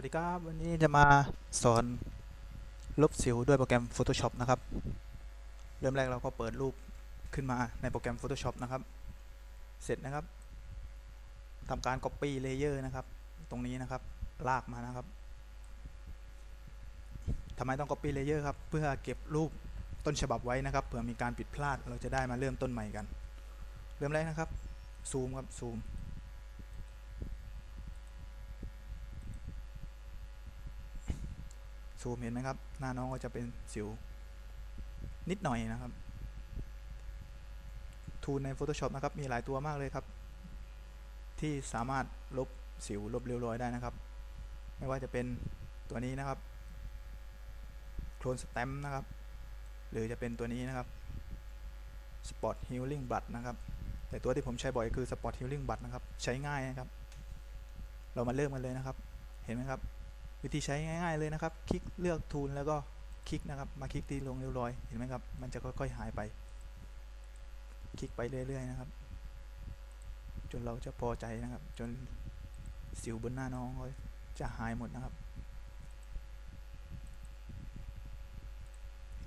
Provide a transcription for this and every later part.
วัสดีครับ วันนี้จะมาสอนลบสิวด้วยโปรแกรม Photoshop นะครับ เริ่มแรกเราก็เปิดรูปขึ้นมาในโปรแกรม Photoshop นะครับ เสร็จนะครับทำการ Copy Layer นะครับ ตรงนี้นะครับ ลากมานะครับทำไมต้อง Copy Layer ครับ เพื่อเก็บรูปต้นฉบับไว้นะครับ เผื่อมีการผิดพลาดเราจะได้มาเริ่มต้นใหม่กัน เริ่มแรกนะครับ ซูมครับ ซูม ซูมเห็นไหมครับ หน้าน้องก็จะเป็นสิว นิดหน่อยนะครับ ทูลใน Photoshop นะครับ มีหลายตัวมากเลยครับ ที่สามารถลบสิวลบเรียวรอยได้นะครับ ไม่ว่าจะเป็นตัวนี้นะครับโคลนสแตมนะครับ หรือจะเป็นตัวนี้นะครับ Spot Healing Blood นะครับ แต่ตัวที่ผมใช้บ่อยคือ Spot Healing Blood นะครับ ใช้ง่ายนะครับ เรามาเริ่มกันเลยนะครับ เห็นไหมครับ วิธีใช้ง่าย ๆเลยนะครับ คลิกเลือกทูลแล้วก็คลิกนะครับ มาคลิกที่ลงเริ้วรอย เห็นไหมครับ มันจะค่อยๆหายไป คลิกไปเรื่อยๆนะครับ จนเราจะพอใจนะครับ จนสิวบนหน้าน้องก็จะหายหมดนะครับ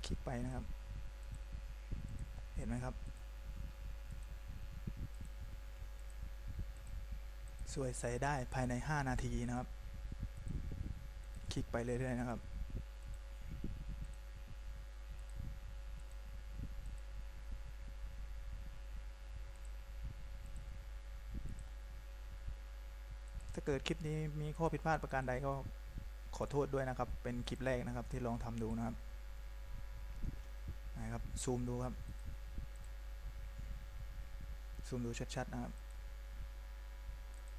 คลิกไปนะครับ เห็นไหมครับ สวยใสได้ภายใน 5 นาทีนะครับ คลิกไปเรื่อยๆนะครับถ้าเกิดคลิปนี้มีข้อผิดพลาดประการใดก็ขอโทษด้วยนะครับ เป็นคลิปแรกนะครับที่ลองทำดูนะครับ นะครับ ซูมดูครับ ซูมดูชัดๆนะครับ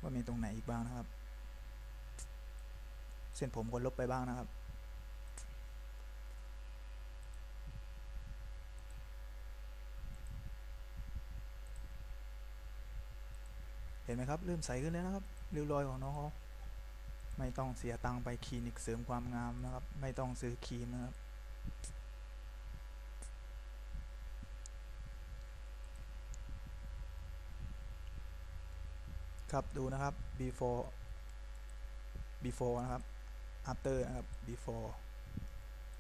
ว่ามีตรงไหนอีกบ้างนะครับ เส้นผมก็ลบไปบ้างนะครับ เห็นไหมครับ เริ่มใสขึ้นแล้วนะครับริ้วรอยของน้องเขาไม่ต้องเสียตังค์ไปคลินิกเสริมความงามนะครับ ไม่ต้องซื้อครีมนะครับครับ ดูนะครับ before before นะครับ after นะครับ before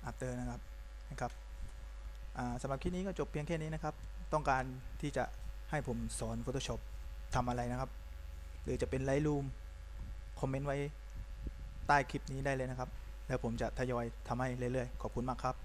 after นะครับนะครับสำหรับคลิปนี้ก็จบเพียงแค่นี้นะครับ ต้องการที่จะให้ผมสอน Photoshop ทำอะไรนะครับ หรือจะเป็น Lightroom คอมเมนต์ไว้ใต้คลิปนี้ได้เลยนะครับ แล้วผมจะทยอยทำให้เรื่อยๆ ขอบคุณมากครับ